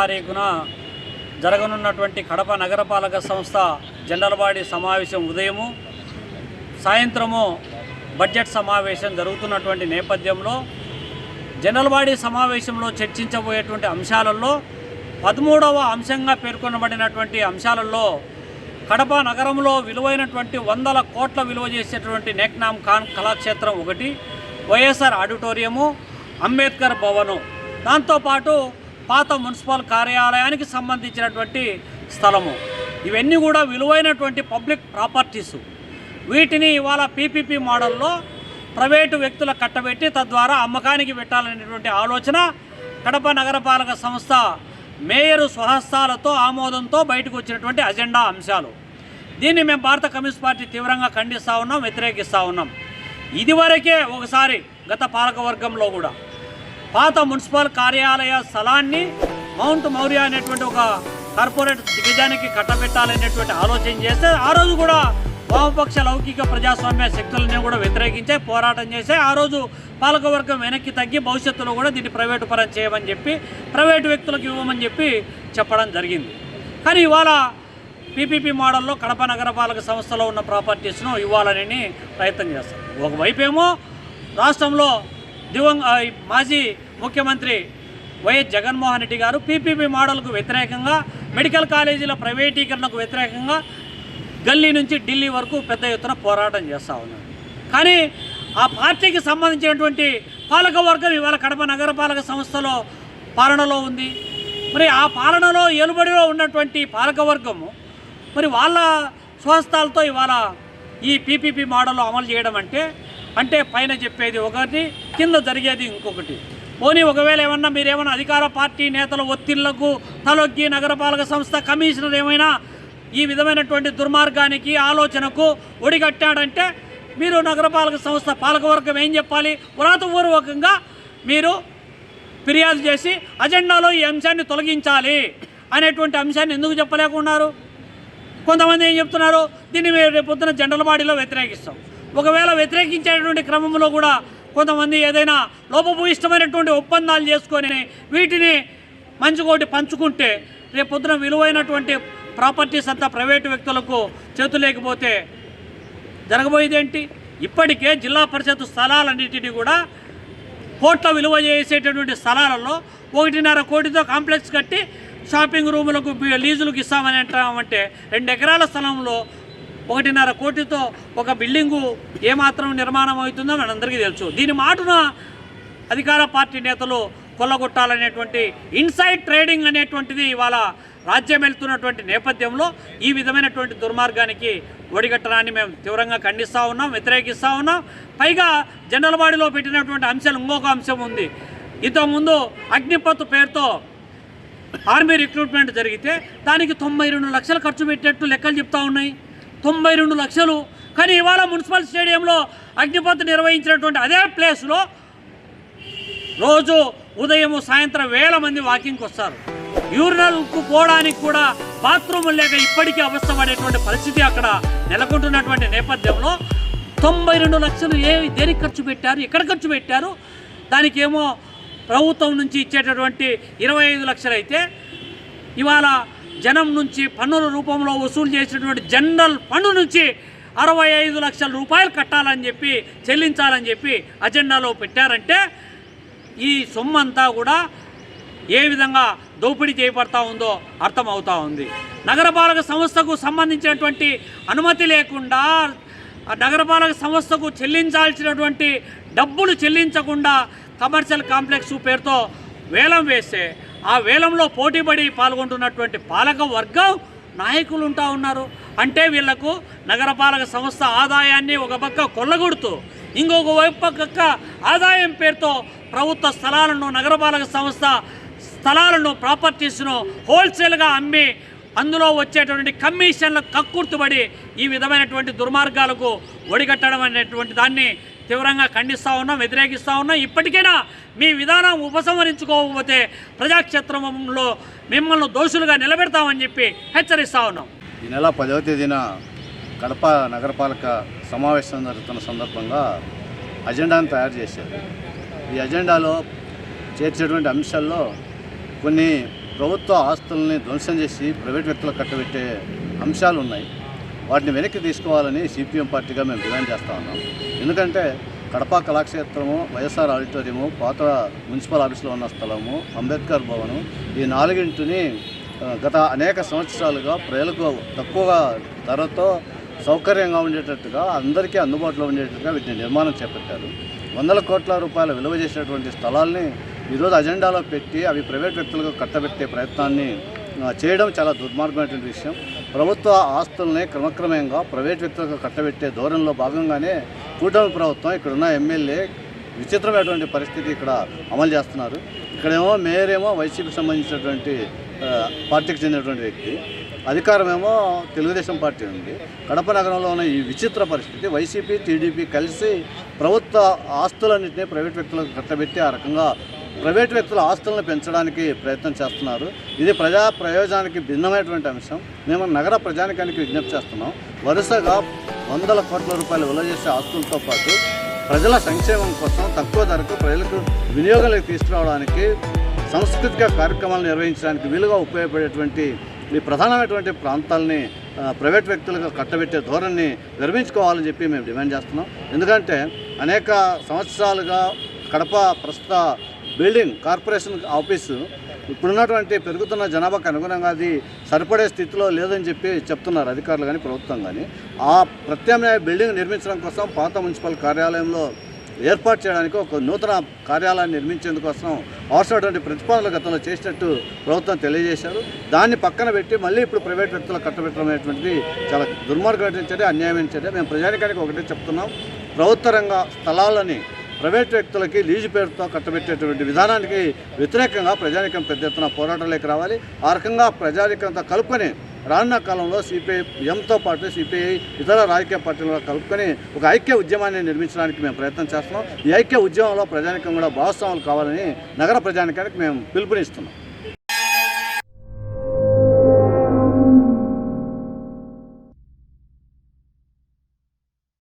తారీఖున జరగనున్నటువంటి కడప నగరపాలక సంస్థ జనరల్ సమావేశం ఉదయము సాయంత్రము బడ్జెట్ సమావేశం జరుగుతున్నటువంటి నేపథ్యంలో జనరల్వాడి సమావేశంలో చర్చించబోయేటువంటి అంశాలలో పదమూడవ అంశంగా పేర్కొనబడినటువంటి అంశాలలో కడప నగరంలో విలువైనటువంటి వందల కోట్ల విలువ చేసేటువంటి నెక్నామ్ ఖాన్ కళాక్షేత్రం ఒకటి వైఎస్ఆర్ ఆడిటోరియము అంబేద్కర్ భవను. దాంతోపాటు పాత మున్సిపల్ కార్యాలయానికి సంబంధించినటువంటి స్థలము. ఇవన్నీ కూడా విలువైనటువంటి పబ్లిక్ ప్రాపర్టీసు. వీటిని ఇవాళ పీపీపీ మోడల్లో ప్రైవేటు వ్యక్తుల కట్టబెట్టి తద్వారా అమ్మకానికి పెట్టాలనేటువంటి ఆలోచన కడప నగరపాలక సంస్థ మేయరు స్వహస్తాలతో ఆమోదంతో బయటకు వచ్చినటువంటి అజెండా అంశాలు. దీన్ని మేము భారత కమ్యూనిస్ట్ పార్టీ తీవ్రంగా ఖండిస్తూ ఉన్నాం వ్యతిరేకిస్తూ ఉన్నాం. ఇదివరకే ఒకసారి గత పాలకవర్గంలో కూడా పాత మున్సిపల్ కార్యాలయ స్థలాన్ని మౌంట్ మౌర్య అనేటువంటి ఒక కార్పొరేట్ దిగ్గజానికి కట్టబెట్టాలనేటువంటి ఆలోచన చేస్తే ఆ రోజు కూడా వామపక్ష లౌకిక ప్రజాస్వామ్య శక్తులని కూడా వ్యతిరేకించే పోరాటం చేసే ఆ రోజు పాలకవర్గం వెనక్కి తగ్గి భవిష్యత్తులో కూడా దీన్ని ప్రైవేటు పరం చేయమని చెప్పి ప్రైవేటు వ్యక్తులకు ఇవ్వమని చెప్పి చెప్పడం జరిగింది. కానీ ఇవాళ పీపీపీ మోడల్లో కడప నగరపాలక సంస్థలో ఉన్న ప్రాపర్టీస్ను ఇవ్వాలని ప్రయత్నం చేస్తారు. ఒకవైపేమో రాష్ట్రంలో దివంగ మాజీ ముఖ్యమంత్రి వైఎస్ జగన్మోహన్ రెడ్డి గారు పీపీపీ మోడల్కు వ్యతిరేకంగా మెడికల్ కాలేజీల ప్రైవేటీకరణకు వ్యతిరేకంగా గల్లీ నుంచి ఢిల్లీ వరకు పెద్ద ఎత్తున పోరాటం చేస్తూ ఉన్నారు. కానీ ఆ పార్టీకి సంబంధించినటువంటి పాలకవర్గం ఇవాళ కడప నగరపాలక సంస్థలో పాలనలో ఉంది. మరి ఆ పాలనలో ఏలుబడిలో ఉన్నటువంటి పాలకవర్గము మరి వాళ్ళ స్వహస్తాలతో ఇవాళ ఈ పీపీపీ మోడల్లో అమలు చేయడం అంటే అంటే పైన చెప్పేది ఒకటి కింద జరిగేది ఇంకొకటి. పోనీ ఒకవేళ ఏమన్నా మీరేమన్నా అధికార పార్టీ నేతల ఒత్తిళ్ళకు తలొగ్గి నగరపాలక సంస్థ కమిషనర్ ఏమైనా ఈ విధమైనటువంటి దుర్మార్గానికి ఆలోచనకు ఒడిగట్టాడంటే మీరు నగరపాలక సంస్థ పాలకవర్గం ఏం చెప్పాలి? వ్రాతపూర్వకంగా మీరు ఫిర్యాదు చేసి అజెండాలో ఈ అంశాన్ని తొలగించాలి అనేటువంటి అంశాన్ని ఎందుకు చెప్పలేకున్నారు? కొంతమంది ఏం చెప్తున్నారు? దీన్ని మీరు రేపు పొద్దున జనరల్ బాడీలో వ్యతిరేకిస్తాం. ఒకవేళ వ్యతిరేకించేటువంటి క్రమంలో కూడా కొంతమంది ఏదైనా లోపభూయిష్టమైనటువంటి ఒప్పందాలు చేసుకొని వీటిని మంచుకోటి పంచుకుంటే రేపు పొద్దున విలువైనటువంటి ప్రాపర్టీస్ అంతా ప్రైవేటు వ్యక్తులకు చేతులు లేకపోతే ఇప్పటికే జిల్లా పరిషత్ స్థలాలన్నింటినీ కూడా కోట్ల విలువ చేసేటటువంటి స్థలాలలో ఒకటిన్నర కోటితో కాంప్లెక్స్ కట్టి షాపింగ్ రూములకు లీజులకు ఇస్తామని అంటామంటే రెండు ఎకరాల స్థలంలో ఒకటిన్నర కోటితో ఒక బిల్డింగు ఏమాత్రం నిర్మాణం అవుతుందో మనందరికీ తెలుసు. దీని మాటున అధికార పార్టీ నేతలు కొల్లగొట్టాలనేటువంటి ఇన్సైడ్ ట్రేడింగ్ అనేటువంటిది ఇవాళ రాజ్యం వెళ్తున్నటువంటి నేపథ్యంలో ఈ విధమైనటువంటి దుర్మార్గానికి ఒడిగట్టడాన్ని మేము తీవ్రంగా ఖండిస్తూ ఉన్నాం వ్యతిరేకిస్తూ ఉన్నాం. పైగా జనరల్ బాడీలో పెట్టినటువంటి అంశాలు ఇంకొక అంశం ఉంది. ఇంతకుముందు అగ్నిపత్ పేరుతో ఆర్మీ రిక్రూట్మెంట్ జరిగితే దానికి తొంభై రెండు లక్షలు ఖర్చు పెట్టేట్టు లెక్కలు చెప్తా ఉన్నాయి. తొంభై రెండు లక్షలు. కానీ ఇవాళ మున్సిపల్ స్టేడియంలో అగ్నిపత్ నిర్వహించినటువంటి అదే ప్లేస్లో రోజు ఉదయం సాయంత్రం వేల మంది వాకింగ్కి వస్తారు. యూరినల్కు పోవడానికి కూడా బాత్రూములు లేక ఇప్పటికీ అవస్థపడేటువంటి పరిస్థితి అక్కడ నెలకొంటున్నటువంటి నేపథ్యంలో తొంభై రెండు లక్షలు ఏ దేనికి ఖర్చు పెట్టారు ఎక్కడ ఖర్చు పెట్టారు దానికి ఏమో ప్రభుత్వం నుంచి ఇచ్చేటటువంటి ఇరవై ఐదు లక్షలు అయితే ఇవాళ జనం నుంచి పన్నుల రూపంలో వసూలు చేసినటువంటి జనరల్ ఫండ్ నుంచి అరవై ఐదు లక్షల రూపాయలు కట్టాలని చెప్పి చెల్లించాలని చెప్పి అజెండాలో పెట్టారంటే ఈ సొమ్మంతా కూడా ఏ విధంగా దోపిడీ చేయబడతా ఉందో అర్థమవుతా ఉంది. నగరపాలక సంస్థకు సంబంధించినటువంటి అనుమతి లేకుండా నగరపాలక సంస్థకు చెల్లించాల్సినటువంటి డబ్బులు చెల్లించకుండా కమర్షియల్ కాంప్లెక్స్ పేరుతో వేలం వేస్తే ఆ వేలంలో పోటీపడి పాల్గొంటున్నటువంటి పాలక వర్గం నాయకులు ఉంటా ఉన్నారు. అంటే వీళ్ళకు నగరపాలక సంస్థ ఆదాయాన్ని ఒక పక్క కొల్లగొడుతూ ఇంకొక వైపు పక్క ఆదాయం పేరుతో ప్రభుత్వ స్థలాలను నగరపాలక సంస్థ స్థలాలను ప్రాపర్టీస్ను హోల్సేల్గా అమ్మి అందులో వచ్చేటువంటి కమిషన్లకు కక్కుర్తుబడి ఈ విధమైనటువంటి దుర్మార్గాలకు ఒడిగట్టడం అనేటువంటి దాన్ని తీవ్రంగా ఖండిస్తూ ఉన్నాం వ్యతిరేకిస్తూ ఉన్నాం. ఇప్పటికైనా మీ విధానం ఉపసంహరించుకోకపోతే ప్రజాక్షేత్రంలో మిమ్మల్ని దోషులుగా నిలబెడతామని చెప్పి హెచ్చరిస్తూ ఉన్నాం. ఈ నెల పదవ తేదీన కడప నగరపాలక సమావేశం జరుగుతున్న సందర్భంగా అజెండాను తయారు చేశారు. ఈ అజెండాలో చేర్చేటువంటి అంశాల్లో కొన్ని ప్రభుత్వ ఆస్తుల్ని ధ్వంసం చేసి ప్రైవేట్ వ్యక్తులకు కట్టబెట్టే అంశాలు ఉన్నాయి వాటిని వెనక్కి తీసుకోవాలని సిపిఎం పార్టీగా మేము డిమాండ్ చేస్తూ ఉన్నాం. ఎందుకంటే కడప కళాక్షేత్రము వైఎస్ఆర్ ఆడిటోరియము పాత మున్సిపల్ ఆఫీస్లో ఉన్న స్థలము అంబేద్కర్ భవనం ఈ నాలుగింటిని గత అనేక సంవత్సరాలుగా ప్రజలకు తక్కువ ధరతో సౌకర్యంగా ఉండేటట్టుగా అందరికీ అందుబాటులో ఉండేటట్టుగా వీటిని నిర్మాణం చేపట్టారు. వందల కోట్ల రూపాయల విలువ చేసినటువంటి స్థలాల్ని ఈరోజు అజెండాలో పెట్టి అవి ప్రైవేట్ వ్యక్తులకు కట్టబెట్టే ప్రయత్నాన్ని చేయడం చాలా దుర్మార్గమైనటువంటి విషయం. ప్రభుత్వ ఆస్తుల్ని క్రమక్రమంగా ప్రైవేట్ వ్యక్తులకు కట్టబెట్టే ధోరణిలో భాగంగానే కూటమి ప్రభుత్వం ఇక్కడున్న ఎమ్మెల్యే విచిత్రమైనటువంటి పరిస్థితి ఇక్కడ అమలు చేస్తున్నారు. ఇక్కడేమో మేయరేమో వైసీపీకి సంబంధించినటువంటి పార్టీకి చెందినటువంటి వ్యక్తి. అధికారమేమో తెలుగుదేశం పార్టీ ఉంది. కడప నగరంలో ఉన్న ఈ విచిత్ర పరిస్థితి వైసీపీ టీడీపీ కలిసి ప్రభుత్వ ఆస్తులన్నింటినీ ప్రైవేట్ వ్యక్తులకు కట్టబెట్టి ఆ రకంగా ప్రైవేట్ వ్యక్తుల ఆస్తులను పెంచడానికి ప్రయత్నం చేస్తున్నారు. ఇది ప్రజా ప్రయోజనానికి భిన్నమైనటువంటి అంశం. మేము నగర ప్రజానికానికి విజ్ఞప్తి చేస్తున్నాం. వరుసగా వందల కోట్ల రూపాయలు విలువ చేసే ఆస్తులతో పాటు ప్రజల సంక్షేమం కోసం తక్కువ ధరకు ప్రజలకు వినియోగంలోకి తీసుకురావడానికి సాంస్కృతిక కార్యక్రమాలు నిర్వహించడానికి వీలుగా ఉపయోగపడేటువంటి ఈ ప్రధానమైనటువంటి ప్రాంతాలని ప్రైవేట్ వ్యక్తులకు కట్టబెట్టే ధోరణిని నిర్మించుకోవాలని చెప్పి మేము డిమాండ్ చేస్తున్నాం. ఎందుకంటే అనేక సంవత్సరాలుగా కడప ప్రస్తుత బిల్డింగ్ కార్పొరేషన్ ఆఫీసు ఇప్పుడున్నటువంటి పెరుగుతున్న జనాభాకు అనుగుణంగా అది సరిపడే స్థితిలో లేదని చెప్పి చెప్తున్నారు అధికారులు కానీ ప్రభుత్వం కానీ. ఆ ప్రత్యామ్నాయ బిల్డింగ్ నిర్మించడం కోసం పాత మున్సిపల్ కార్యాలయంలో ఏర్పాటు చేయడానికి ఒక నూతన కార్యాలయాన్ని నిర్మించేందుకోసం అవసరమైనటువంటి ప్రతిపాదనలు గతంలో చేసినట్టు ప్రభుత్వం తెలియజేశారు. దాన్ని పక్కన పెట్టి మళ్ళీ ఇప్పుడు ప్రైవేట్ వ్యక్తులు కట్టబెట్టడం అనేటువంటిది చాలా దుర్మార్గమైన చర్య అన్యాయమైన చర్య. మేము ప్రజానికానికి ఒకటే చెప్తున్నాం. ప్రభుత్వ రంగ స్థలాలని ప్రైవేట్ వ్యక్తులకి లీజు పేరుతో కట్టబెట్టేటువంటి విధానానికి వ్యతిరేకంగా ప్రజానికం పెద్ద ఎత్తున పోరాటంలోకి రావాలి. ఆ రకంగా ప్రజానికంతో కలుపుకొని రానున్న కాలంలో సిపిఐ ఎంతో పాటు సిపిఐ ఇతర రాజకీయ పార్టీలు కలుపుకొని ఒక ఐక్య ఉద్యమాన్ని నిర్మించడానికి మేము ప్రయత్నం చేస్తున్నాం. ఈ ఐక్య ఉద్యమంలో ప్రజానికం కూడా భాగస్వాములు కావాలని నగర ప్రజానికానికి మేము పిలుపునిస్తున్నాం.